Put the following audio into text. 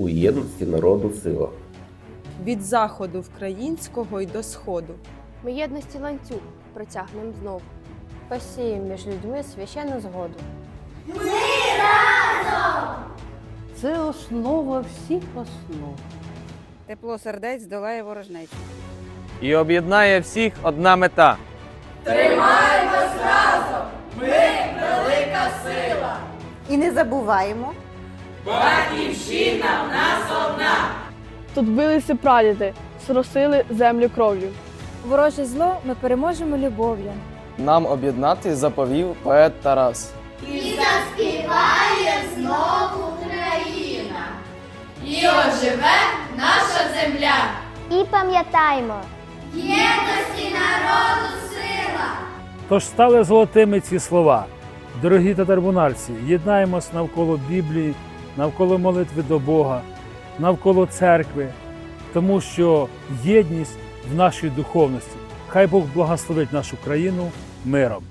У єдності народу сила. від заходу українського й до сходу. Ми єдності ланцюг протягнем знов. Посієм між людьми священну згоду. Це основа всіх основ. Тепло сердець долає ворожнечу. І об'єднає всіх одна мета. Тримаємось разом! Ми велика сила! І не забуваємо, Тут билися прадіди, сросили землю кров'ю. Вороже зло ми переможемо любов'ю. Нам об'єднати заповів поет Тарас. І заспіває знову Україна. І оживе наша земля. І пам'ятаймо, Тож стали золотими ці слова. Дорогі татарбунарці, єднаємось навколо Біблії, навколо молитви до Бога, навколо церкви, тому що єдність в нашій духовності. Хай Бог благословить нашу країну миром.